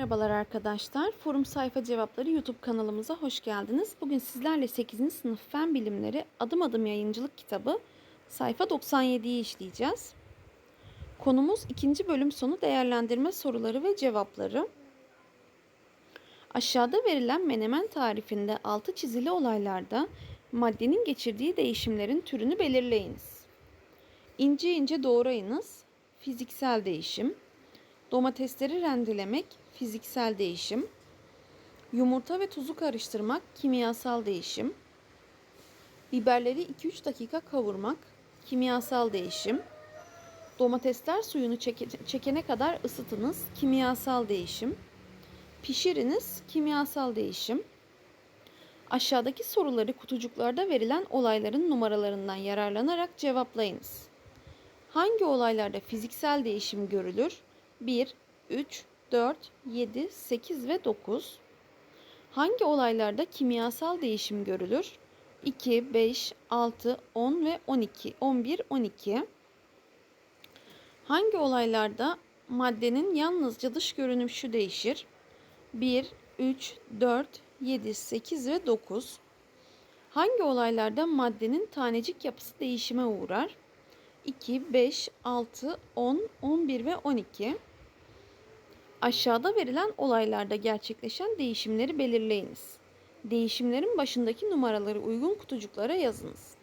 Merhabalar arkadaşlar. Forum Sayfa Cevapları YouTube kanalımıza hoş geldiniz. Bugün sizlerle 8. sınıf Fen Bilimleri Adım Adım Yayıncılık kitabı sayfa 97'yi işleyeceğiz. Konumuz ikinci bölüm sonu değerlendirme soruları ve cevapları. Aşağıda verilen menemen tarifinde altı çizili olaylarda maddenin geçirdiği değişimlerin türünü belirleyiniz. İnce ince doğrayınız. Fiziksel değişim. Domatesleri rendelemek fiziksel değişim. Yumurta ve tuzu karıştırmak kimyasal değişim. Biberleri 2-3 dakika kavurmak kimyasal değişim. Domatesler suyunu çeke- çekene kadar ısıtınız kimyasal değişim. Pişiriniz kimyasal değişim. Aşağıdaki soruları kutucuklarda verilen olayların numaralarından yararlanarak cevaplayınız. Hangi olaylarda fiziksel değişim görülür? 1, 3, 4, 7, 8 ve 9. Hangi olaylarda kimyasal değişim görülür? 2, 5, 6, 10 ve 12. 11, 12. Hangi olaylarda maddenin yalnızca dış görünüşü değişir? 1, 3, 4, 7, 8 ve 9. Hangi olaylarda maddenin tanecik yapısı değişime uğrar? 2, 5, 6, 10, 11 ve 12. Aşağıda verilen olaylarda gerçekleşen değişimleri belirleyiniz. Değişimlerin başındaki numaraları uygun kutucuklara yazınız.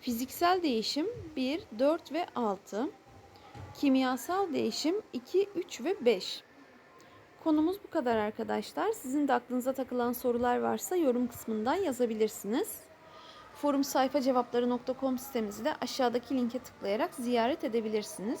Fiziksel değişim 1, 4 ve 6. Kimyasal değişim 2, 3 ve 5. Konumuz bu kadar arkadaşlar. Sizin de aklınıza takılan sorular varsa yorum kısmından yazabilirsiniz. Forum sayfa cevapları.com sitemizi de aşağıdaki linke tıklayarak ziyaret edebilirsiniz.